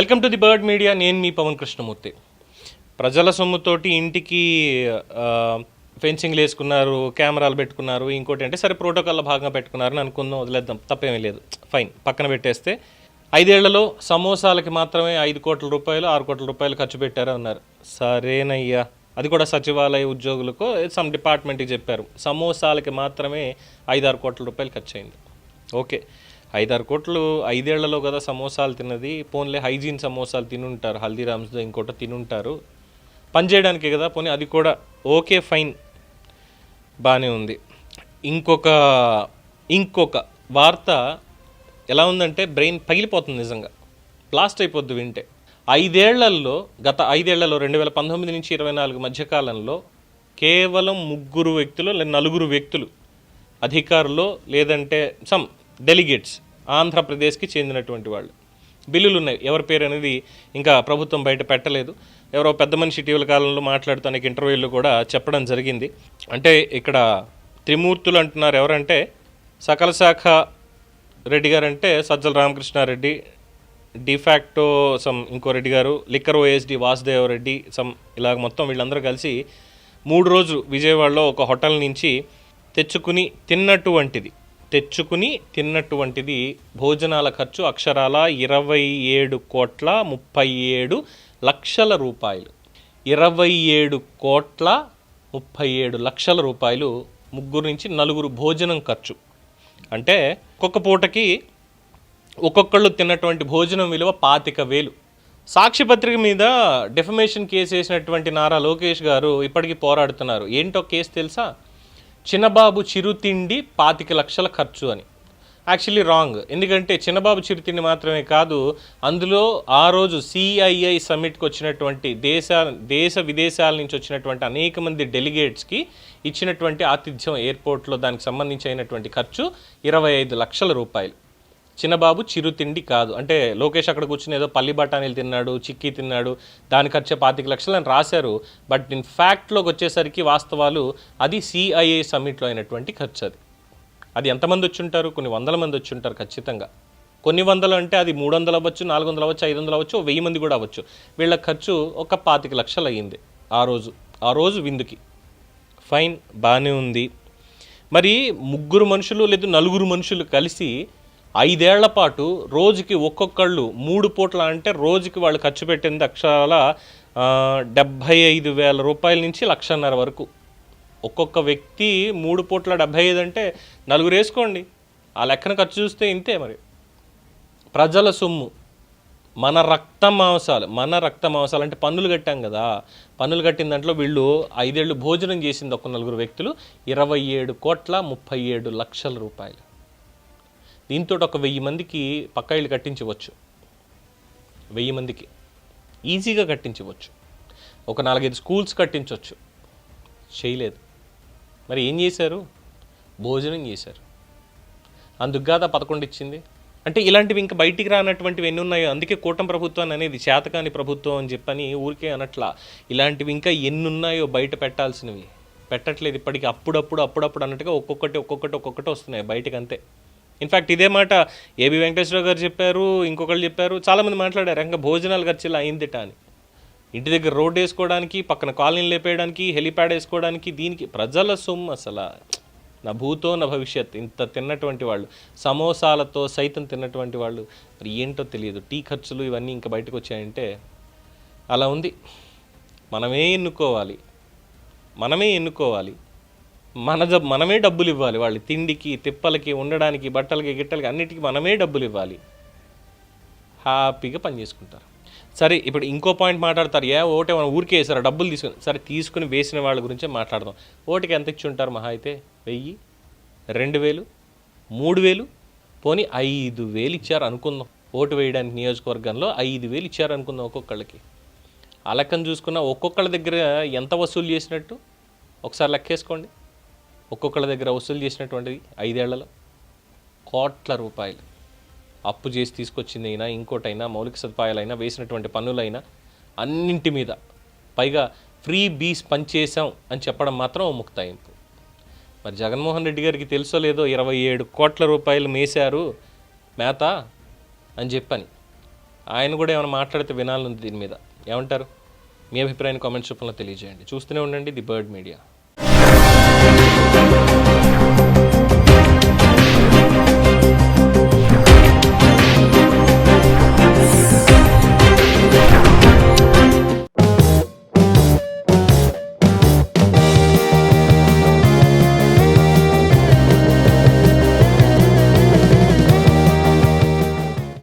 Welcome to the bird media. నేను మీ పవన్ కృష్ణమూర్తి. ప్రజల సొమ్ముతోటి ఇంటికి ఫెన్సింగ్లు వేసుకున్నారు కెమెరాలు పెట్టుకున్నారు ఇంకోటి అంటే సరే ప్రోటోకాల్లో భాగంగా పెట్టుకున్నారని అనుకుందాం వదిలేద్దాం తప్పేమీ లేదు. ఫైన్ పక్కన పెట్టేస్తే ఐదేళ్ళలో సమోసాలకి మాత్రమే ఐదు కోట్ల రూపాయలు ఆరు కోట్ల రూపాయలు ఖర్చు పెట్టారు అన్నారు. సరేనయ్యా. అది కూడా సచివాలయ ఉద్యోగులకు సమ్ డిపార్ట్మెంట్కి చెప్పారు. సమోసాలకి మాత్రమే ఐదారు కోట్ల రూపాయలు ఖర్చు అయింది ఓకే. ఐదారు కోట్లు ఐదేళ్ళలో కదా సమోసాలు తిన్నది. పోన్లే హైజీన్ సమోసాలు తినుంటారు. హల్దీరామ్స్లో ఇంకోటి తినుంటారు. పనిచేయడానికే కదా పోనీ అది కూడా ఓకే ఫైన్. బాగానే ఉంది. ఇంకొక ఇంకొక వార్త ఎలా ఉందంటే బ్రెయిన్ పగిలిపోతుంది నిజంగా. బ్లాస్ట్ అయిపోద్ది వింటే. ఐదేళ్ళలో గత ఐదేళ్ళలో రెండు వేల పంతొమ్మిది నుంచి ఇరవై నాలుగు మధ్యకాలంలో కేవలం ముగ్గురు వ్యక్తులు లేదా నలుగురు వ్యక్తులు అధికారులు లేదంటే సమ్ డెలిగేట్స్ ఆంధ్రప్రదేశ్కి చెందినటువంటి వాళ్ళు. బిల్లులు ఉన్నాయి ఎవరి పేరు అనేది ఇంకా ప్రభుత్వం బయట పెట్టలేదు. ఎవరో పెద్ద మనిషి ఇటీవల కాలంలో మాట్లాడుతూ అనేక ఇంటర్వ్యూలు కూడా చెప్పడం జరిగింది. అంటే ఇక్కడ త్రిమూర్తులు అంటున్నారు ఎవరంటే సకల శాఖ రెడ్డి గారు అంటే సజ్జల రామకృష్ణారెడ్డి డిఫాక్టో సమ్ ఇంకో రెడ్డి గారు లిక్కర్ ఓఎస్డి వాసుదేవ రెడ్డి సమ్ ఇలాగ మొత్తం వీళ్ళందరూ కలిసి మూడు రోజులు విజయవాడలో ఒక హోటల్ నుంచి తెచ్చుకుని తిన్నటువంటిది. తెచ్చుకుని తిన్నటువంటిది భోజనాల ఖర్చు అక్షరాల ఇరవై ఏడు కోట్ల ముప్పై ఏడు లక్షల రూపాయలు. ఇరవై ఏడు కోట్ల ముప్పై ఏడు లక్షల రూపాయలు ముగ్గురు నుంచి నలుగురు భోజనం ఖర్చు. అంటే ఒక్కొక్క పూటకి ఒక్కొక్కళ్ళు తిన్నటువంటి భోజనం విలువ పాతిక వేలు. సాక్షిపత్రిక మీద డెఫమేషన్ కేసు వేసినటువంటి నారా లోకేష్ గారు ఇప్పటికీ పోరాడుతున్నారు. ఏంటో కేసు తెలుసా? చిన్నబాబు చిరుతిండి పాతిక లక్షల ఖర్చు అని. యాక్చువల్లీ రాంగ్ ఎందుకంటే చిన్నబాబు చిరుతిండి మాత్రమే కాదు అందులో ఆ రోజు సిఐఐ సమ్మిట్కి వచ్చినటువంటి దేశ దేశ విదేశాల నుంచి వచ్చినటువంటి అనేక మంది డెలిగేట్స్కి ఇచ్చినటువంటి ఆతిథ్యం ఎయిర్పోర్ట్లో దానికి సంబంధించి అయినటువంటి ఖర్చు ఇరవై ఐదు లక్షల రూపాయలు. చిన్నబాబు చిరుతిండి కాదు. అంటే లోకేష్ అక్కడ కూర్చుని ఏదో పల్లి బఠానీలు తిన్నాడు చిక్కీ తిన్నాడు దాని ఖర్చే పాతిక లక్షలు అని రాశారు. బట్ ఇన్ ఫ్యాక్ట్లోకి వచ్చేసరికి వాస్తవాలు అది సిఐఏ సమ్మిట్లో అయినటువంటి ఖర్చు అది. అది ఎంతమంది వచ్చి ఉంటారు కొన్ని వందల మంది వచ్చి ఉంటారు ఖచ్చితంగా. కొన్ని వందలు అంటే అది మూడు వందలు అవ్వచ్చు నాలుగు వందలు అవ్వచ్చు ఐదు వందలు అవ్వచ్చు వెయ్యి మంది కూడా అవ్వచ్చు. వీళ్ళ ఖర్చు ఒక పాతిక లక్షలు అయ్యింది ఆ రోజు. ఆ రోజు విందుకి. ఫైన్ బాగానే ఉంది. మరి ముగ్గురు మనుషులు లేదు నలుగురు మనుషులు కలిసి ఐదేళ్ళ పాటు రోజుకి ఒక్కొక్కళ్ళు మూడు పూట్ల అంటే రోజుకి వాళ్ళు ఖర్చు పెట్టింది అక్షరాల డెబ్భై ఐదు వేల రూపాయల నుంచి లక్షన్నర వరకు. ఒక్కొక్క వ్యక్తి మూడు పూట్ల డెబ్భై ఐదు అంటే నలుగురు వేసుకోండి. ఆ లెక్కన ఖర్చు చూస్తే ఇంతే మరి. ప్రజల సొమ్ము. మన రక్త మాంసాలు మన రక్త మాంసాలు అంటే పన్నులు కట్టాం కదా. పన్నులు కట్టిన దాంట్లో వీళ్ళు ఐదేళ్ళు భోజనం చేసింది ఒక నలుగురు వ్యక్తులు ఇరవై ఏడు కోట్ల ముప్పై ఏడు లక్షల రూపాయలు. దీంతో ఒక వెయ్యి మందికి పక్కా ఇళ్ళు కట్టించవచ్చు. వెయ్యి మందికి. ఈజీగా కట్టించవచ్చు. ఒక నాలుగైదు స్కూల్స్ కట్టించవచ్చు. చేయలేదు. మరి ఏం చేశారు? భోజనం చేశారు. అందుకు కాదా పదకొండు ఇచ్చింది. అంటే ఇలాంటివి ఇంకా బయటికి రానటువంటివి ఎన్ని ఉన్నాయో అందుకే కూటమి ప్రభుత్వాన్ని అనేది చేతకాని ప్రభుత్వం అని చెప్పని ఊరికే అనట్లా. ఇలాంటివి ఇంకా ఎన్ని ఉన్నాయో బయట పెట్టాల్సినవి. పెట్టట్లేదు ఇప్పటికి. అప్పుడప్పుడు అప్పుడప్పుడు అన్నట్టుగా ఒక్కొక్కటి ఒక్కొక్కటి ఒక్కొక్కటి వస్తున్నాయి బయటకు అంతే ఇన్ఫ్యాక్ట్ ఇదే మాట ఏబి వెంకటేశ్వర గారు చెప్పారు ఇంకొకళ్ళు చెప్పారు చాలామంది మాట్లాడారు ఇంకా భోజనాలు ఖర్చులు అయిందిట అని. ఇంటి దగ్గర రోడ్ వేసుకోవడానికి పక్కన కాలనీలు లేపేయడానికి హెలిప్యాడ్ వేసుకోవడానికి దీనికి ప్రజల సొమ్ము అసలు. నా భూతో నా భవిష్యత్. ఇంత తిన్నటువంటి వాళ్ళు సమోసాలతో సైతం తిన్నటువంటి వాళ్ళు మరి ఏంటో తెలియదు. టీ ఖర్చులు ఇవన్నీ ఇంకా బయటకు వచ్చాయంటే అలా ఉంది. మనమే ఎన్నుకోవాలి. మనమే ఎన్నుకోవాలి. మన జబ్ మనమే డబ్బులు ఇవ్వాలి వాళ్ళు తిండికి తిప్పలకి ఉండడానికి బట్టలకి గిట్టలకి అన్నిటికీ మనమే డబ్బులు ఇవ్వాలి హ్యాపీగా పని చేసుకుంటారు సరే ఇప్పుడు ఇంకో పాయింట్ మాట్లాడతారు. ఏ ఓటే మనం ఊరికే వేసారు? డబ్బులు తీసుకుని సరే తీసుకుని వేసిన వాళ్ళ గురించే మాట్లాడదాం. ఓటుకి ఎంత ఇచ్చి ఉంటారు మహా అయితే? వెయ్యి రెండు వేలు మూడు వేలు? పోనీ ఐదు వేలు ఇచ్చారు అనుకుందాం. ఓటు వేయడానికి నియోజకవర్గంలో ఐదు వేలు ఇచ్చారు అనుకుందాం ఒక్కొక్కళ్ళకి. ఆ చూసుకున్న ఒక్కొక్కళ్ళ దగ్గర ఎంత వసూలు చేసినట్టు? ఒకసారి లెక్కేసుకోండి. ఒక్కొక్కళ్ళ దగ్గర వసూలు చేసినటువంటిది ఐదేళ్ళలో? కోట్ల రూపాయలు. అప్పు చేసి తీసుకొచ్చింది అయినా ఇంకోటైనా మౌలిక సదుపాయాలైనా వేసినటువంటి పన్నులైనా అన్నింటి మీద. పైగా ఫ్రీ బీస్ పనిచేసాం అని చెప్పడం మాత్రం ఓ ముక్తాయింపు. మరి జగన్మోహన్ రెడ్డి గారికి తెలుసో లేదో ఇరవై ఏడు కోట్ల రూపాయలు మేశారు మేత అని చెప్పని. ఆయన కూడా ఏమైనా మాట్లాడితే వినాలని దీని మీద. ఏమంటారు? మీ అభిప్రాయాన్ని కామెంట్స్ రూపంలో తెలియజేయండి. చూస్తూనే ఉండండి ది బర్డ్ మీడియా.